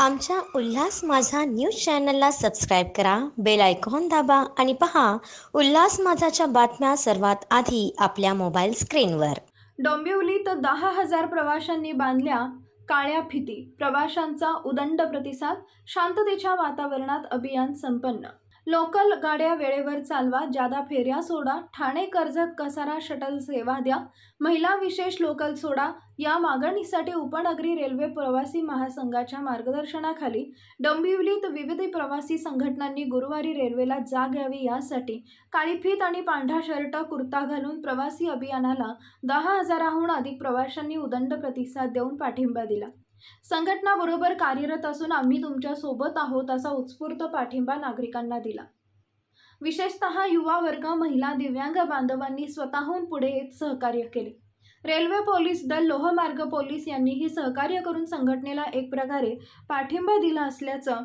आमच्या उल्हास माझा न्यूज चॅनलला सबस्क्राईब करा बेल आयकॉन दाबा आणि पहा उल्हास माझाच्या बातम्या सर्वात आधी आपल्या मोबाईल स्क्रीनवर. डोंबिवलीत दहा हजार प्रवाशांनी बांधल्या काळ्या फिती प्रवाशांचा उदंड प्रतिसाद शांततेच्या वातावरणात अभियान संपन्न लोकल गाड्या वेळेवर चालवा जादा फेऱ्या सोडा ठाणे कर्जत कसारा शटल सेवा द्या महिला विशेष लोकल सोडा. या मागणीसाठी उपनगरी रेल्वे प्रवासी महासंघाच्या मार्गदर्शनाखाली डोंबिवलीत विविध प्रवासी संघटनांनी गुरुवारी रेल्वेला जाग यावी यासाठी काळी फीत आणि पांढरा शर्ट कुर्ता घालून प्रवासी अभियानाला दहा हजाराहून अधिक प्रवाशांनी उदंड प्रतिसाद देऊन पाठिंबा दिला. संघटनाबरोबर कार्यरत असून आम्ही तुमच्यासोबत आहोत असा उत्स्फूर्त पाठिंबा नागरिकांना दिला. विशेषतः युवा वर्ग महिला दिव्यांग बांधवांनी स्वतःहून पुढे येत सहकार्य केले. रेल्वे पोलीस दल लोहमार्ग पोलीस यांनीही सहकार्य करून संघटनेला एक प्रकारे पाठिंबा दिला असल्याचं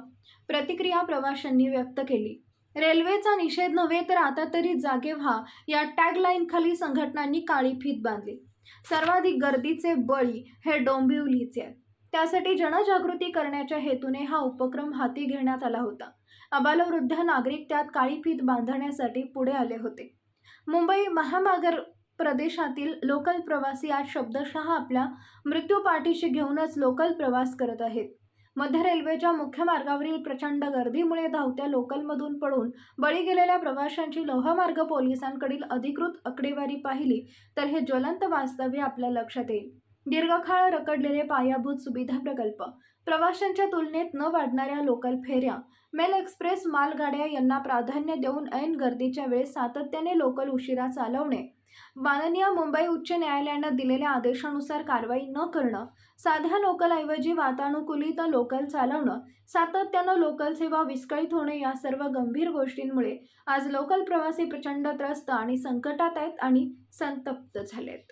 प्रतिक्रिया प्रवाशांनी व्यक्त केली. रेल्वेचा निषेध नव्हे तर आता तरी जागे व्हा या टॅगलाईनखाली संघटनांनी काळी फीत बांधली. सर्वाधिक गर्दीचे बळी हे डोंबिवलीचे आहेत. त्यासाठी जनजागृती करण्याच्या हेतूने हा उपक्रम हाती घेण्यात आला होता. अबालवृद्ध नागरिक त्यात काळी फीत बांधण्यासाठी पुढे आले होते. मुंबई महामागर प्रदेशातील लोकल प्रवासी आज शब्दशः आपल्या मृत्यू पाठीशी घेऊनच लोकल प्रवास करत आहेत. मध्य रेल्वेच्या मुख्य मार्गावरील प्रचंड गर्दीमुळे धावत्या लोकलमधून पडून बळी गेलेल्या प्रवाशांची लोहमार्ग पोलिसांकडील अधिकृत आकडेवारी पाहिली तर हे ज्वलंत वास्तव्य आपल्या लक्षात येईल. दीर्घकाळ रखडलेले पायाभूत सुविधा प्रकल्प. प्रवाशांच्या तुलनेत न वाढणाऱ्या लोकल फेऱ्या. मेल एक्सप्रेस मालगाड्या यांना प्राधान्य देऊन ऐन गर्दीच्या वेळेस सातत्याने लोकल उशिरा चालवणे. माननीय मुंबई उच्च न्यायालयानं दिलेल्या आदेशानुसार कारवाई न करणं. साध्या लोकलऐवजी वातानुकूलित लोकल चालवणं. सातत्यानं लोकल सेवा विस्कळीत होणे या सर्व गंभीर गोष्टींमुळे आज लोकल प्रवासी प्रचंड त्रस्त आणि संकटात आहेत आणि संतप्त झालेत.